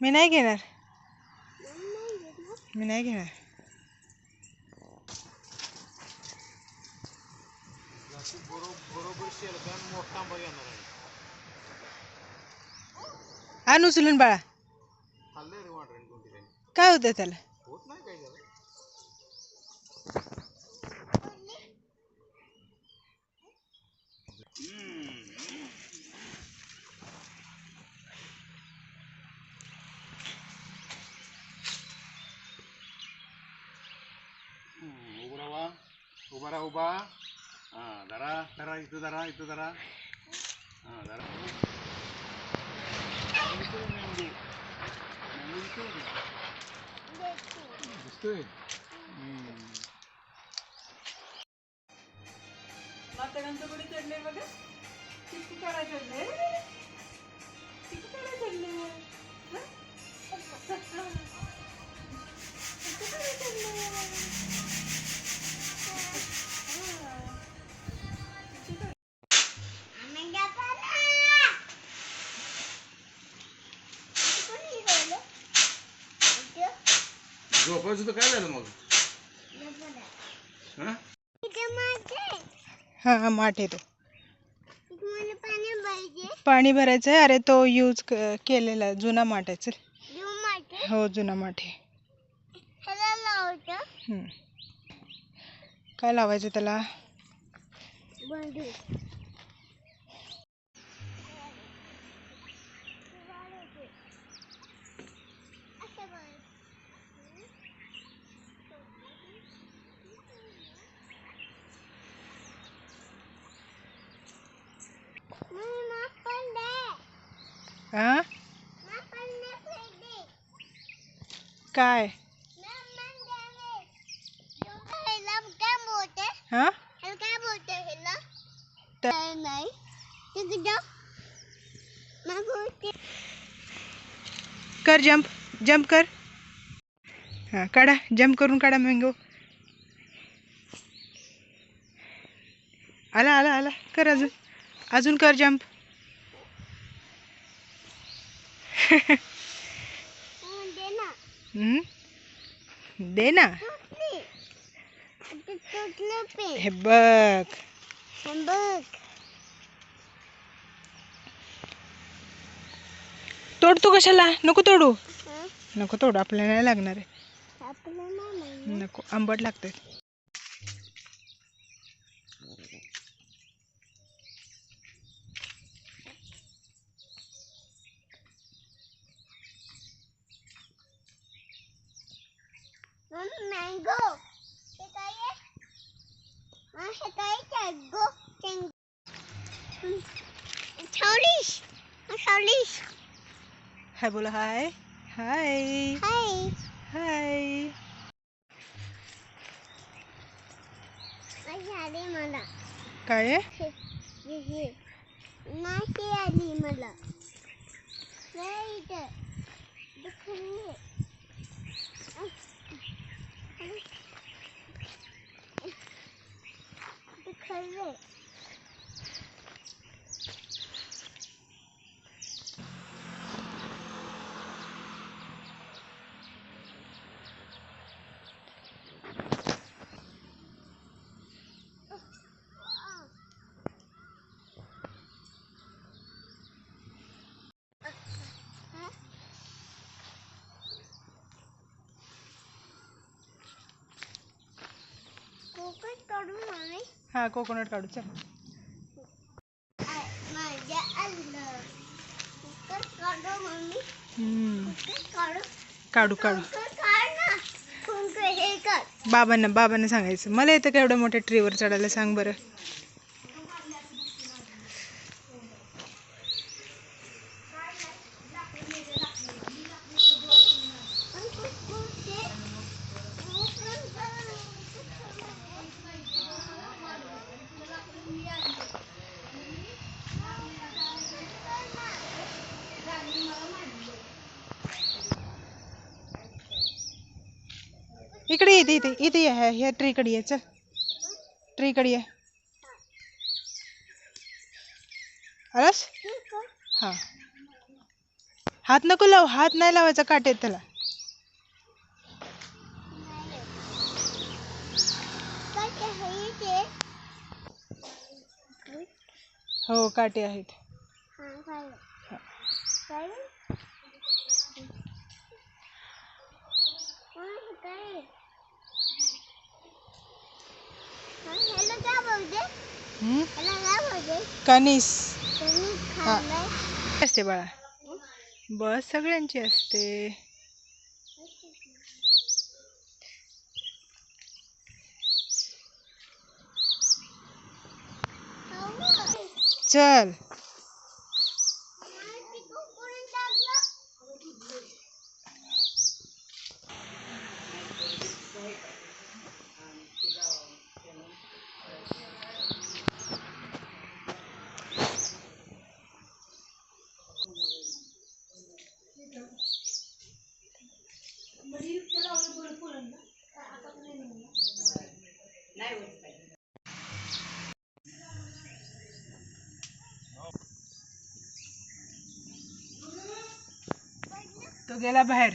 मी नाही घेणार. मी नाही घेणार आण उचलून बाळा काय होतं त्याला उभा उभा राहा उभा हा जरा जरा इथं जरा इथं जरा हा जरा दिसतोय मातडांचं कुठे चढले बघा किती काढा चढले किती काढा चढले आम्ही झोपायचं तर काय झालं मग. हा. हा हा माठ येतो इथं मला पाणी भरायचं आहे अरे तो यूज केलेला जुना माठ आहे चल. हो जुना माठ आहे. काय लावायचं त्याला बंदूक. असं बघ. मम्मी, माप पण दे. हा माप पण दे पहिले. काय माप पण दे रे. तू ह्याला काय बोलते? हा ह्याला काय बोलते ह्याला? तर- काय नाही. तिकडं. मग बोलते. कर जंप जंप कर. हां काढा जंप करून काढा मँगो आला आला आला. कर अजून. अजून कर जंप हं, दे ना. हे बघ हे बघ. तोड तू कशाला नको तोडू? नको तोडू आपल्याला नाही लागणार आहे. नको आंबट लागते मम्मी, मँगो हे काय आहे? मग हे काय आहे? टँगो टँगो हं. सावलीस मग सावलीस हाय बोला हाय हाय हाय हाय मला काय आहे? माशी आली मला नाही इथं हा कोकोनट काढू चल आ- माझ्या आलं कोकण काढू मम्मी हम्म. कोकण काढू काढू काढू कोकण काढ ना कोकण हे कर बाबांना बाबांना सांगायचं मला येतं का एवढ्या मोठ्या ट्रीवर चढायला सांग बरं पण कोकण ते कोकण काढू. इकडे येते इथे इथे इथे ये ह्या- ह्या ट्रीकडे ये चल. ट्रीकडे ये. आलास? हां. हा हात नको लाव हात नाही लावायचा काटे आहेत त्याला. काय हो काटे आहेत. हा हा, खाल्लाय. असते बाळा. बस सगळ्यांची असते. चल. લાવવું જ પડે તો ગયેલા બહાર.